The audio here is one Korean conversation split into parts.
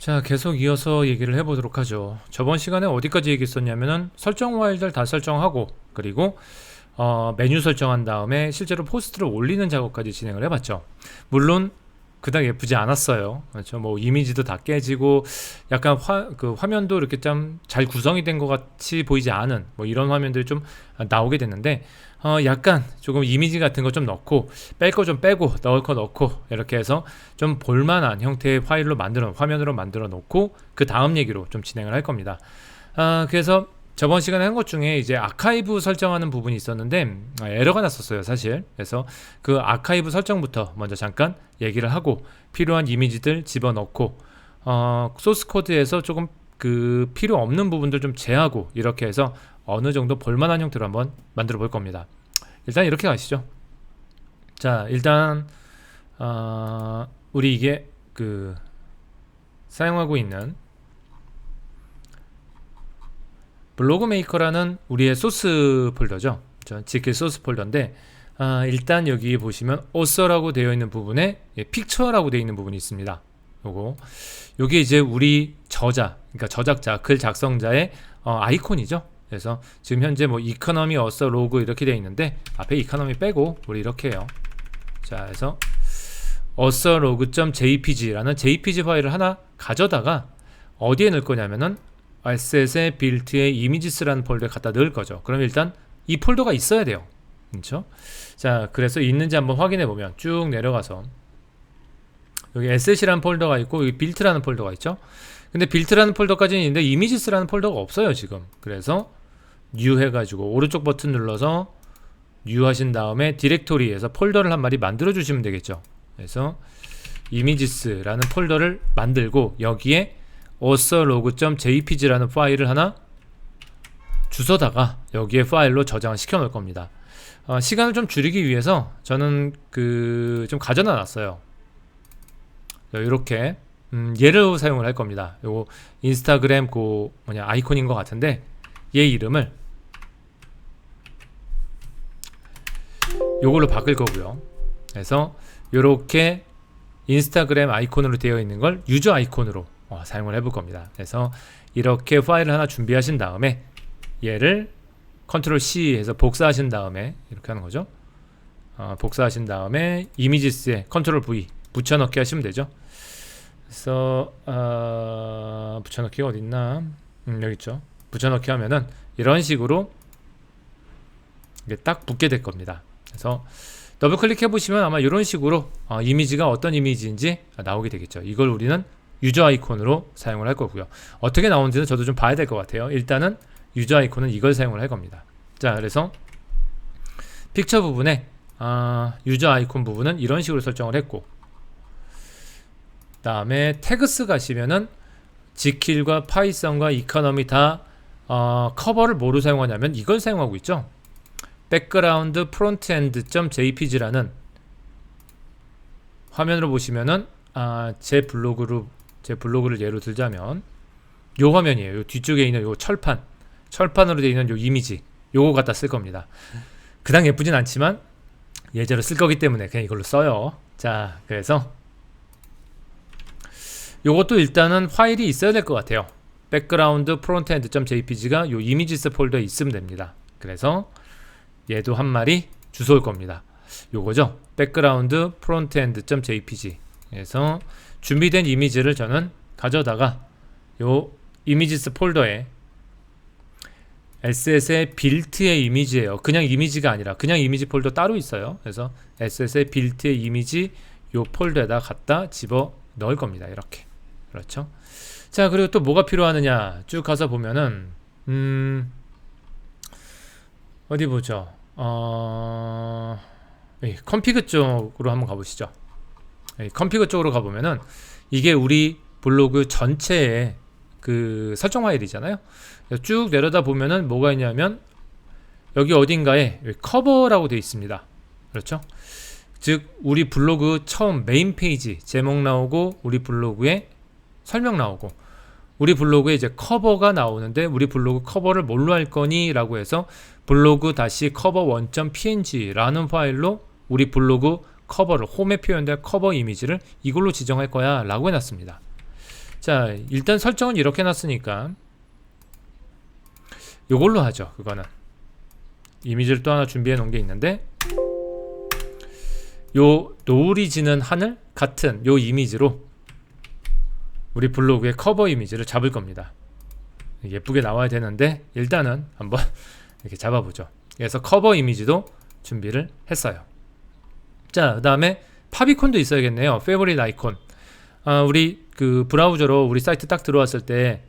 자, 계속 이어서 얘기를 해보도록 하죠. 저번 시간에 어디까지 얘기했었냐면은 설정 파일들 다 설정하고 그리고 어, 메뉴 설정한 다음에 실제로 포스트를 올리는 작업까지 진행을 해봤죠. 물론 그닥 예쁘지 않았어요. 그렇죠. 뭐 이미지도 다 깨지고 약간 화, 그 화면도 이렇게 좀 잘 구성이 된 것 같이 보이지 않은 뭐 이런 화면들이 좀 나오게 됐는데 어, 약간 조금 이미지 같은 거 좀 넣고 뺄 거 좀 빼고 넣을 거 넣고 이렇게 해서 좀 볼만한 형태의 파일로 만들어 화면으로 만들어 놓고 그 다음 얘기로 좀 진행을 할 겁니다. 아, 그래서 저번 시간에 한 것 중에 이제 아카이브 설정하는 부분이 있었는데 아, 에러가 났었어요 사실. 그래서 그 아카이브 설정부터 먼저 잠깐 얘기를 하고 필요한 이미지들 집어넣고 어, 소스 코드에서 조금 그 필요 없는 부분들 좀 제하고 이렇게 해서 어느 정도 볼만한 형태로 한번 만들어 볼 겁니다. 일단 이렇게 가시죠. 자 일단 어, 우리 이게 그 사용하고 있는 블로그 메이커라는 우리의 소스 폴더죠. 저 지킬 소스 폴더인데 아, 일단 여기 보시면 author라고 되어 있는 부분에 예, picture라고 되어 있는 부분이 있습니다. 요거 요게 이제 우리 저자, 그러니까 저작자, 글 작성자의 어, 아이콘이죠. 그래서 지금 현재 뭐 이코노미 어서 로그 이렇게 되어 있는데 앞에 이코노미 빼고 우리 이렇게 해요. 자, 그래서 어서 로그.jpg라는 jpg 파일을 하나 가져다가 어디에 넣을 거냐면은 알셋의 빌트의 이미지스라는 폴더에 갖다 넣을 거죠. 그럼 일단 이 폴더가 있어야 돼요. 그렇죠? 자, 그래서 있는지 한번 확인해 보면 쭉 내려가서 여기 asset이라는 폴더가 있고 여기 빌트라는 폴더가 있죠. 근데 빌트라는 폴더까지는 있는데 이미지스라는 폴더가 없어요, 지금. 그래서 new 해 가지고 오른쪽 버튼 눌러서 new 하신 다음에 디렉토리에서 폴더를 한 마리 만들어 주시면 되겠죠. 그래서 이미지스라는 폴더를 만들고 여기에 authorlog.jpg라는 파일을 하나 주소다가 여기에 파일로 저장을 시켜 놓을 겁니다. 어, 시간을 좀 줄이기 위해서 저는 그 좀 가져다 놨어요. 이렇게 음, 얘를 사용을 할 겁니다. 요거 인스타그램 그 뭐냐 아이콘인 것 같은데 얘 이름을 요걸로 바꿀 거고요. 그래서 이렇게 인스타그램 아이콘으로 되어 있는 걸 유저 아이콘으로 어, 사용을 해볼 겁니다. 그래서 이렇게 파일을 하나 준비하신 다음에 얘를 컨트롤 C 해서 복사하신 다음에 이렇게 하는 거죠. 어, 복사하신 다음에 이미지스에 컨트롤 V 붙여넣기 하시면 되죠. 그래서 어, 붙여넣기가 어디 있나? 음, 여기 있죠. 붙여넣기 하면은 이런 식으로 이게 딱 붙게 될 겁니다. 그래서 더블 클릭해 보시면 아마 이런 식으로 어, 이미지가 어떤 이미지인지 나오게 되겠죠. 이걸 우리는 유저 아이콘으로 사용을 할 거고요. 어떻게 나오는지는 저도 좀 봐야 될 것 같아요. 일단은 유저 아이콘은 이걸 사용을 할 겁니다. 자, 그래서 픽처 부분에 아, 유저 아이콘 부분은 이런 식으로 설정을 했고 다음에 태그스 가시면은 지킬과 파이썬과 이코노미 다 어, 커버를 뭐로 사용하냐면 이걸 사용하고 있죠. 백그라운드 프론트엔드.jpg라는 화면으로 보시면은 아, 제 블로그로 제 블로그를 예로 들자면 요 화면이에요. 요 뒤쪽에 있는 요 철판 철판으로 되어 있는 요 이미지 요거 갖다 쓸 겁니다. 그닥 예쁘진 않지만 예제로 쓸 거기 때문에 그냥 이걸로 써요. 자, 그래서 요것도 일단은 파일이 있어야 될 것 같아요. 백그라운드 프론트엔드.jpg가 요 이미지스 폴더에 있으면 됩니다. 그래서 얘도 한 마리 주소일 겁니다. 요거죠. 백그라운드 프론트엔드.jpg. 그래서 준비된 이미지를 저는 가져다가 요 이미지스 폴더에 SS의 빌트의 이미지예요. 그냥 이미지가 아니라 그냥 이미지 폴더 따로 있어요. 그래서 SS의 빌트의 이미지 요 폴더에다 갖다 집어 넣을 겁니다. 이렇게. 그렇죠? 자, 그리고 또 뭐가 필요하느냐? 쭉 가서 보면은 음 어디 보죠. 어 예, 컴피그 쪽으로 한번 가보시죠. 예, 컴피그 쪽으로 가보면은 이게 우리 블로그 전체의 그 설정 파일이잖아요. 쭉 내려다 보면은 뭐가 있냐면 여기 어딘가에 커버라고 되어 있습니다. 그렇죠? 즉 우리 블로그 처음 메인 페이지 제목 나오고 우리 블로그에 설명 나오고 우리 블로그에 이제 커버가 나오는데 우리 블로그 커버를 뭘로 할 거니라고 해서 블로그 다시 커버 원.png라는 파일로 우리 블로그 커버를 홈에 표현될 커버 이미지를 이걸로 지정할 거야 라고 해놨습니다. 자, 일단 설정은 이렇게 놨으니까 요걸로 하죠. 그거는 이미지를 또 하나 준비해 놓은 게 있는데 요 노을이 지는 하늘 같은 요 이미지로 우리 블로그의 커버 이미지를 잡을 겁니다. 예쁘게 나와야 되는데 일단은 한번 이렇게 잡아보죠. 그래서 커버 이미지도 준비를 했어요. 자, 그 다음에 파비콘도 있어야겠네요. 페이보릿 아이콘. 아, 우리 그 브라우저로 우리 사이트 딱 들어왔을 때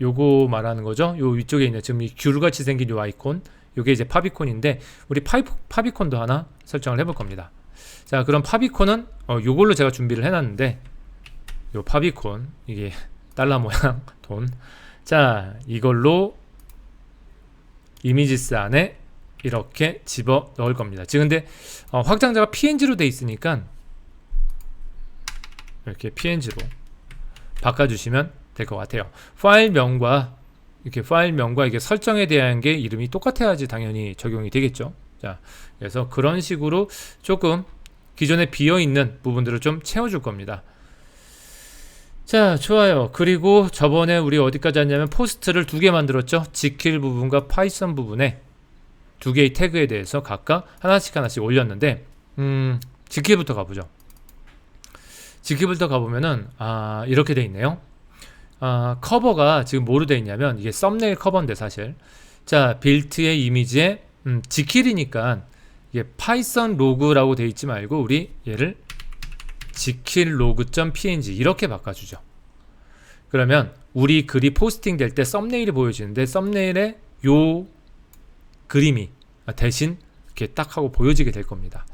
요거 말하는 거죠. 요 위쪽에 있는 지금 이 귤같이 생긴 요 아이콘. 요게 이제 파비콘인데 우리 파이, 파비콘도 하나 설정을 해볼 겁니다. 자, 그럼 파비콘은 어, 요걸로 제가 준비를 해놨는데 요 파비콘 이게 달러 모양 돈. 자, 이걸로 이미지스 안에 이렇게 집어 넣을 겁니다. 지금 근데 어, 확장자가 PNG로 돼 있으니까 이렇게 PNG로 바꿔주시면 될 것 같아요. 파일명과 이렇게 파일명과 이게 설정에 대한 게 이름이 똑같아야지 당연히 적용이 되겠죠. 자, 그래서 그런 식으로 조금 기존에 비어 있는 부분들을 좀 채워줄 겁니다. 자, 좋아요. 그리고 저번에 우리 어디까지 했냐면 포스트를 두 개 만들었죠. 지킬 부분과 파이썬 부분에 두 개의 태그에 대해서 각각 하나씩 하나씩 올렸는데, 음, 지킬부터 가보죠. 지킬부터 가보면은, 아, 이렇게 돼 있네요. 아, 커버가 지금 뭐로 돼 있냐면, 이게 썸네일 커버인데 사실. 자, 빌트의 이미지에, 음, 지킬이니까, 이게 파이썬 로그라고 돼 있지 말고, 우리 얘를 지킬 로그.png 이렇게 바꿔주죠. 그러면 우리 글이 포스팅 될 때 썸네일이 보여지는데 썸네일에 요 그림이 대신 이렇게 딱 하고 보여지게 될 겁니다.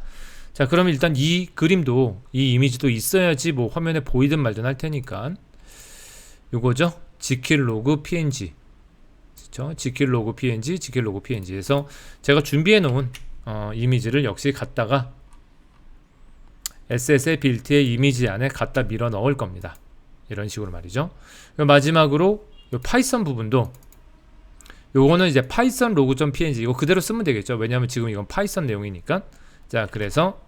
자, 그러면 일단 이 그림도 이 이미지도 있어야지 뭐 화면에 보이든 말든 할 테니까 요거죠. 지킬 로그 png. 그렇죠? 지킬 로그 png, 지킬 로그 png에서 제가 준비해 놓은 어, 이미지를 역시 갖다가 SS의 빌트의 이미지 안에 갖다 밀어 넣을 겁니다. 이런 식으로 말이죠. 마지막으로 이 파이썬 부분도 요거는 이제 파이썬 로그.png 이거 그대로 쓰면 되겠죠. 왜냐하면 지금 이건 파이썬 내용이니까. 자, 그래서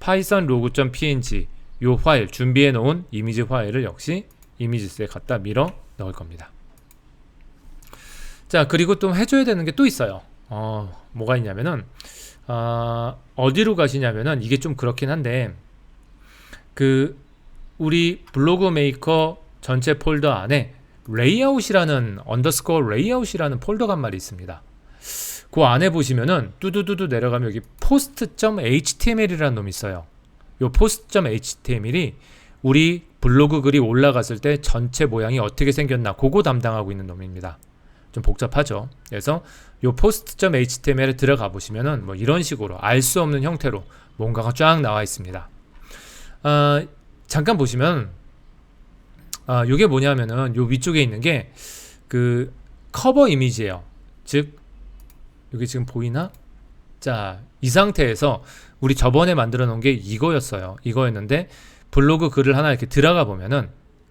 파이썬 로그.png 요 파일 준비해 놓은 이미지 파일을 역시 이미지스에 갖다 밀어 넣을 겁니다. 자, 그리고 또 해줘야 되는 게 또 있어요. 어, 뭐가 있냐면은 어, 어디로 가시냐면은 이게 좀 그렇긴 한데 그 우리 블로그 메이커 전체 폴더 안에 레이아웃이라는 언더스코어 레이아웃이라는 폴더가 한 말이 있습니다. 그 안에 보시면은 뚜두두두 내려가면 여기 post.html이라는 놈이 있어요. 요 post.html이 우리 블로그 글이 올라갔을 때 전체 모양이 어떻게 생겼나 그거 담당하고 있는 놈입니다. 좀 복잡하죠. 그래서 요 post.html에 들어가 보시면은 뭐 이런 식으로 알 수 없는 형태로 뭔가가 쫙 나와 있습니다. 어, 잠깐 보시면 아, 요게 뭐냐면은 요 위쪽에 있는 게 그 커버 이미지예요. 즉 여기 지금 보이나? 자, 이 상태에서 우리 저번에 만들어 놓은 게 이거였어요. 이거였는데 블로그 글을 하나 이렇게 들어가 보면은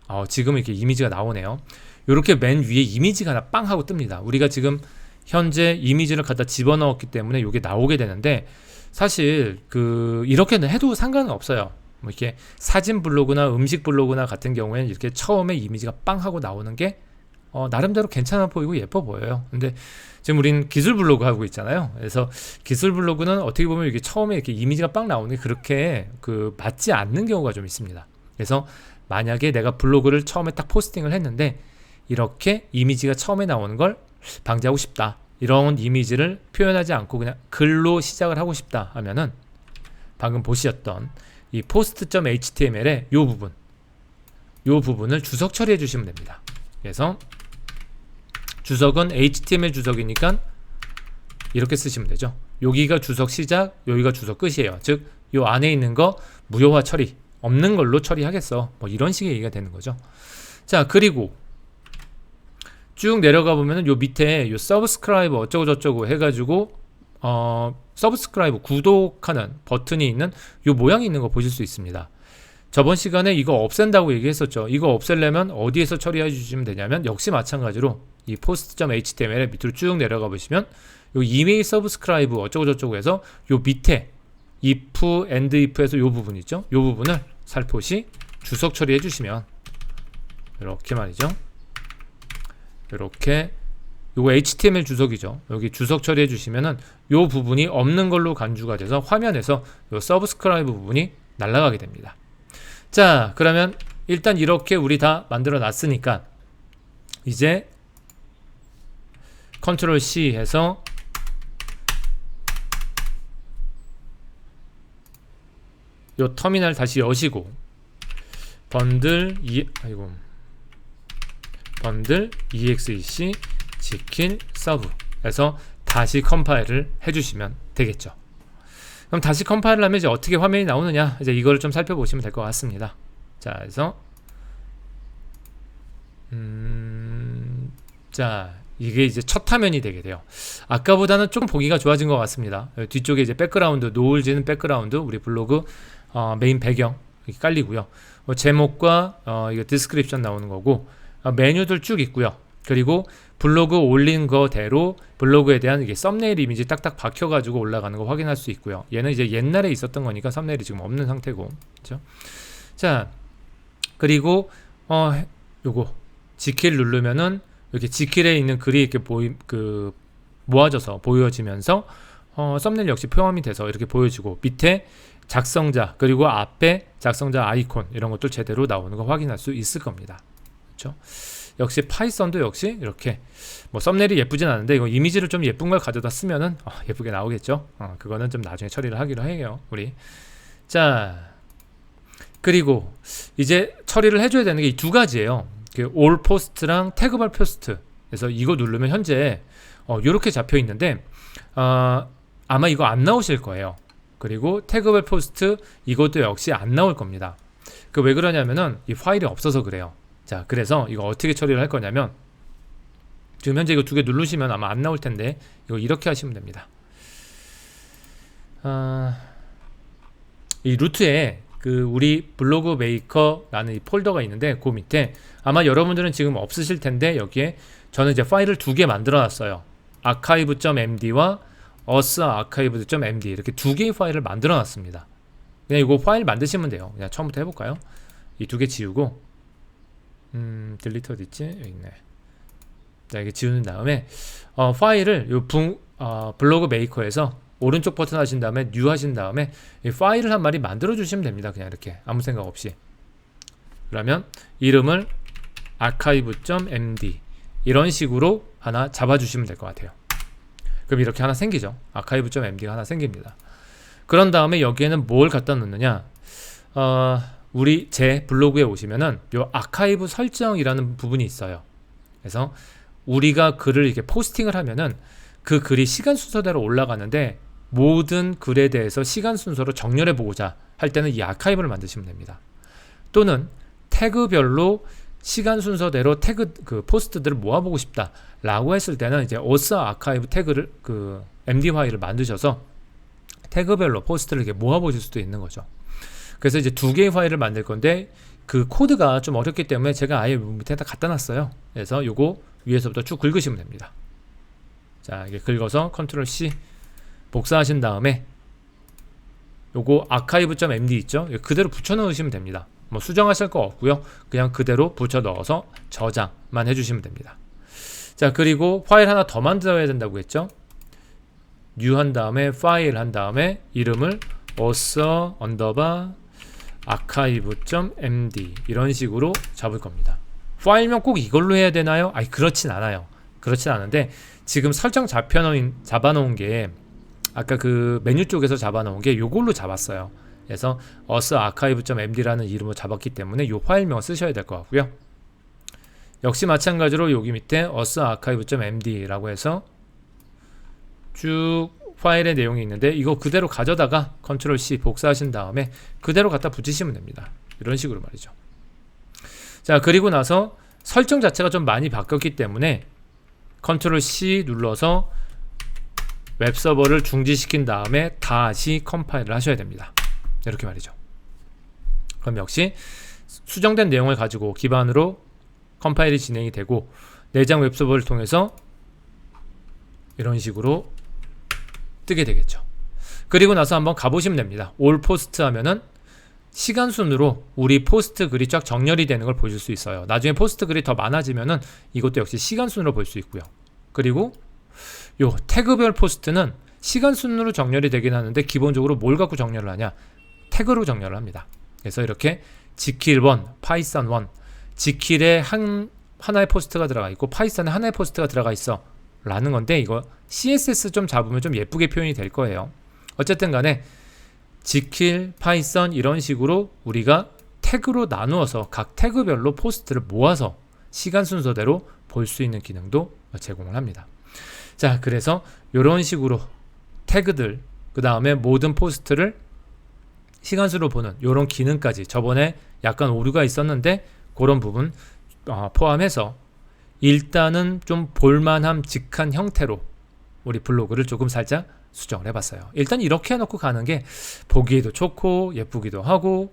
어, 지금 이렇게 이미지가 나오네요. 이렇게 맨 위에 이미지가 하나 빵 하고 뜹니다. 우리가 지금 현재 이미지를 갖다 집어넣었기 때문에 이게 나오게 되는데 사실 그 이렇게는 해도 상관은 없어요. 뭐 이렇게 사진 블로그나 음식 블로그나 같은 경우에는 이렇게 처음에 이미지가 빵 하고 나오는 게 어, 나름대로 괜찮아 보이고 예뻐 보여요. 근데 지금 우린 기술 블로그 하고 있잖아요. 그래서 기술 블로그는 어떻게 보면 이게 처음에 이렇게 이미지가 빵 나오는 게 그렇게 그 맞지 않는 경우가 좀 있습니다. 그래서 만약에 내가 블로그를 처음에 딱 포스팅을 했는데 이렇게 이미지가 처음에 나오는 걸 방지하고 싶다. 이런 이미지를 표현하지 않고 그냥 글로 시작을 하고 싶다 하면은 방금 보셨던 이 post.html의 요 부분 요 부분을 주석 처리해 주시면 됩니다. 그래서 주석은 HTML 주석이니까 이렇게 쓰시면 되죠. 여기가 주석 시작, 여기가 주석 끝이에요. 즉, 요 안에 있는 거 무효화 처리, 없는 걸로 처리하겠어. 뭐 이런 식의 얘기가 되는 거죠. 자, 그리고 쭉 내려가 보면은 요 밑에 요 서브스크라이브 어쩌고 저쩌고 해가지고 어 서브스크라이브 구독하는 버튼이 있는 요 모양이 있는 거 보실 수 있습니다. 저번 시간에 이거 없앤다고 얘기했었죠. 이거 없애려면 어디에서 처리해 주시면 되냐면 역시 마찬가지로 이 post.html에 밑으로 쭉 내려가 보시면 요 이메일 서브스크라이브 어쩌고 저쩌고 해서 요 밑에 if, end if에서 요 부분 있죠. 요 부분을 살포시 주석 처리해 주시면 이렇게 말이죠. 이렇게 요거 HTML 주석이죠. 여기 주석 처리해 주시면은 요 부분이 없는 걸로 간주가 돼서 화면에서 요 서브스크라이브 부분이 날아가게 됩니다. 자, 그러면 일단 이렇게 우리 다 만들어 놨으니까 이제 컨트롤 C 해서 요 터미널 다시 여시고 번들 이 아이고 번들 exec 지킬 서브에서 다시 컴파일을 해주시면 되겠죠. 그럼 다시 컴파일을 하면 이제 어떻게 화면이 나오느냐 이제 이걸 좀 살펴보시면 될 것 같습니다. 자, 그래서 음, 자 이게 이제 첫 화면이 되게 돼요. 아까보다는 조금 보기가 좋아진 것 같습니다. 뒤쪽에 이제 백그라운드 노을 지는 백그라운드 우리 블로그 어, 메인 배경 이렇게 깔리고요. 뭐 제목과 어, 이거 디스크립션 나오는 거고 어, 메뉴들 쭉 있고요. 그리고 블로그 올린 거대로 블로그에 대한 이게 썸네일 이미지 딱딱 박혀가지고 올라가는 거 확인할 수 있고요. 얘는 이제 옛날에 있었던 거니까 썸네일이 지금 없는 상태고, 그렇죠? 자, 그리고 어 요거 지킬 누르면은 이렇게 지킬에 있는 글이 이렇게 보이 그 모아져서 보여지면서 어, 썸네일 역시 포함이 돼서 이렇게 보여지고 밑에 작성자 그리고 앞에 작성자 아이콘 이런 것도 제대로 나오는 거 확인할 수 있을 겁니다. 그렇죠? 역시 파이썬도 역시 이렇게 뭐 썸네일이 예쁘진 않은데 이거 이미지를 좀 예쁜 걸 가져다 쓰면은 어, 예쁘게 나오겠죠. 어, 그거는 좀 나중에 처리를 하기로 해요. 우리 자 그리고 이제 처리를 해줘야 되는 게 이 두 가지예요. 그올 포스트랑 태그발 포스트. 그래서 이거 누르면 현재 어, 이렇게 잡혀 있는데 어, 아마 이거 안 나오실 거예요. 그리고 태그발 포스트 이것도 역시 안 나올 겁니다. 그 왜 그러냐면은 이 파일이 없어서 그래요. 자, 그래서 이거 어떻게 처리를 할 거냐면 지금 현재 이거 두 개 누르시면 아마 안 나올 텐데 이거 이렇게 하시면 됩니다. 아, 이 루트에 그 우리 블로그 메이커라는 이 폴더가 있는데 그 밑에 아마 여러분들은 지금 없으실 텐데 여기에 저는 이제 파일을 두 개 만들어 놨어요. archive.md와 us.archive.md 이렇게 두 개의 파일을 만들어 놨습니다. 그냥 이거 파일 만드시면 돼요. 그냥 처음부터 해볼까요? 이 두 개 지우고 음, 딜리트 어디 있지? 여기 있네. 자, 이게 지우는 다음에 어, 파일을 요 붕, 어, 블로그 메이커에서 오른쪽 버튼 하신 다음에 뉴 하신 다음에 이 파일을 한 마리 만들어 주시면 됩니다. 그냥 이렇게 아무 생각 없이. 그러면 이름을 archive.md 이런 식으로 하나 잡아 주시면 될 것 같아요. 그럼 이렇게 하나 생기죠. archive.md가 하나 생깁니다. 그런 다음에 여기에는 뭘 갖다 놓느냐? 어, 우리 제 블로그에 오시면은 요 아카이브 설정이라는 부분이 있어요. 그래서 우리가 글을 이렇게 포스팅을 하면은 그 글이 시간 순서대로 올라가는데 모든 글에 대해서 시간 순서로 정렬해 보고자 할 때는 이 아카이브를 만드시면 됩니다. 또는 태그별로 시간 순서대로 태그 그 포스트들을 모아보고 싶다라고 했을 때는 이제 오스 아카이브 태그를 그 MD 파일을 만드셔서 태그별로 포스트를 이렇게 모아보실 수도 있는 거죠. 그래서 이제 두 개의 파일을 만들 건데 그 코드가 좀 어렵기 때문에 제가 아예 밑에다 갖다 놨어요. 그래서 요거 위에서부터 쭉 긁으시면 됩니다. 자, 이게 긁어서 컨트롤 C 복사하신 다음에 요거 archive.md 있죠? 그대로 붙여 넣으시면 됩니다. 뭐 수정하실 거 없고요. 그냥 그대로 붙여 넣어서 저장만 해주시면 됩니다. 자, 그리고 파일 하나 더 만들어야 된다고 했죠? new 한 다음에 파일 한 다음에 이름을 author 언더바 archive.md 이런 식으로 잡을 겁니다. 파일명 꼭 이걸로 해야 되나요? 아니 그렇진 않아요. 그렇진 않은데 지금 설정 잡혀놓은 잡아놓은 게 아까 그 메뉴 쪽에서 잡아놓은 게 요걸로 잡았어요. 그래서 us archive.md라는 이름으로 잡았기 때문에 요 파일명을 쓰셔야 될 것 같고요. 역시 마찬가지로 여기 밑에 us archive.md라고 해서 쭉 파일의 내용이 있는데 이거 그대로 가져다가 컨트롤 C 복사하신 다음에 그대로 갖다 붙이시면 됩니다. 이런 식으로 말이죠. 자, 그리고 나서 설정 자체가 좀 많이 바뀌었기 때문에 컨트롤 C 눌러서 웹 서버를 중지시킨 다음에 다시 컴파일을 하셔야 됩니다. 이렇게 말이죠. 그럼 역시 수정된 내용을 가지고 기반으로 컴파일이 진행이 되고 내장 웹 서버를 통해서 이런 식으로 뜨게 되겠죠. 그리고 나서 한번 가보시면 됩니다. 올 포스트 하면은 시간 순으로 우리 포스트 글이 쫙 정렬이 되는 걸 보실 수 있어요. 나중에 포스트 글이 더 많아지면은 이것도 역시 시간 순으로 볼 수 있고요. 그리고 요 태그별 포스트는 시간 순으로 정렬이 되긴 하는데 기본적으로 뭘 갖고 정렬을 하냐? 태그로 정렬을 합니다. 그래서 이렇게 지킬 1, 파이썬 1, 지킬에 한 하나의 포스트가 들어가 있고 파이썬에 하나의 포스트가 들어가 있어. 라는 건데 이거 CSS 좀 잡으면 좀 예쁘게 표현이 될 거예요. 어쨌든 간에 지킬, 파이썬 이런 식으로 우리가 태그로 나누어서 각 태그별로 포스트를 모아서 시간 순서대로 볼 수 있는 기능도 제공을 합니다. 자, 그래서 이런 식으로 태그들, 그 다음에 모든 포스트를 시간수로 보는 이런 기능까지 저번에 약간 오류가 있었는데 그런 부분 어, 포함해서 일단은 좀 볼만함 직한 형태로 우리 블로그를 조금 살짝 수정을 해봤어요. 일단 이렇게 해놓고 가는 게 보기에도 좋고 예쁘기도 하고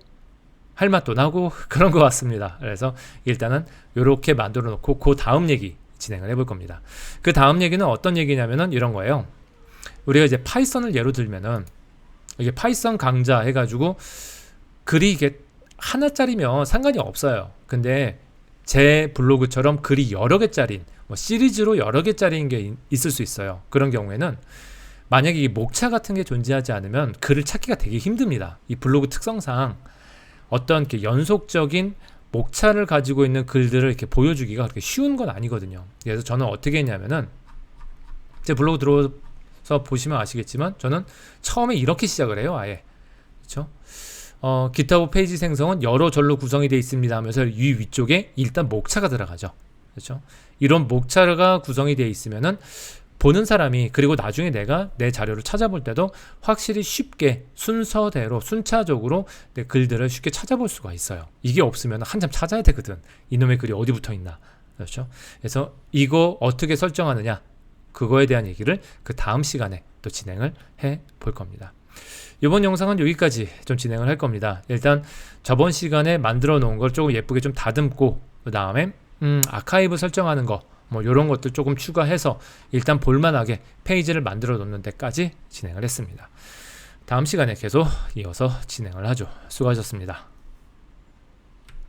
할 맛도 나고 그런 것 같습니다. 그래서 일단은 이렇게 만들어 놓고 그 다음 얘기 진행을 해볼 겁니다. 그 다음 얘기는 어떤 얘기냐면은 이런 거예요. 우리가 이제 파이썬을 예로 들면은 이게 파이썬 강좌 해가지고 글이 이게 하나짜리면 상관이 없어요. 근데 제 블로그처럼 글이 여러 개짜리, 뭐 시리즈로 여러 개짜리인 게 이- 있을 수 있어요. 그런 경우에는 만약에 이 목차 같은 게 존재하지 않으면 글을 찾기가 되게 힘듭니다. 이 블로그 특성상 어떤 이렇게 연속적인 목차를 가지고 있는 글들을 이렇게 보여주기가 그렇게 쉬운 건 아니거든요. 그래서 저는 어떻게 했냐면은 제 블로그 들어서 보시면 아시겠지만 저는 처음에 이렇게 시작을 해요. 아예 그렇죠? 어, 기타브 페이지 생성은 여러 절로 구성이 되어 있습니다 하면서 위 위쪽에 일단 목차가 들어가죠. 그렇죠? 이런 목차가 구성이 되어 있으면은 보는 사람이 그리고 나중에 내가 내 자료를 찾아볼 때도 확실히 쉽게 순서대로 순차적으로 내 글들을 쉽게 찾아볼 수가 있어요. 이게 없으면 한참 찾아야 되거든. 이놈의 글이 어디 붙어 있나. 그렇죠? 그래서 이거 어떻게 설정하느냐 그거에 대한 얘기를 그 다음 시간에 또 진행을 해 볼 겁니다. 이번 영상은 여기까지 좀 진행을 할 겁니다. 일단 저번 시간에 만들어 놓은 걸 조금 예쁘게 좀 다듬고 그 다음에 음, 아카이브 설정하는 거 뭐 이런 것들 조금 추가해서 일단 볼만하게 페이지를 만들어 놓는 데까지 진행을 했습니다. 다음 시간에 계속 이어서 진행을 하죠. 수고하셨습니다.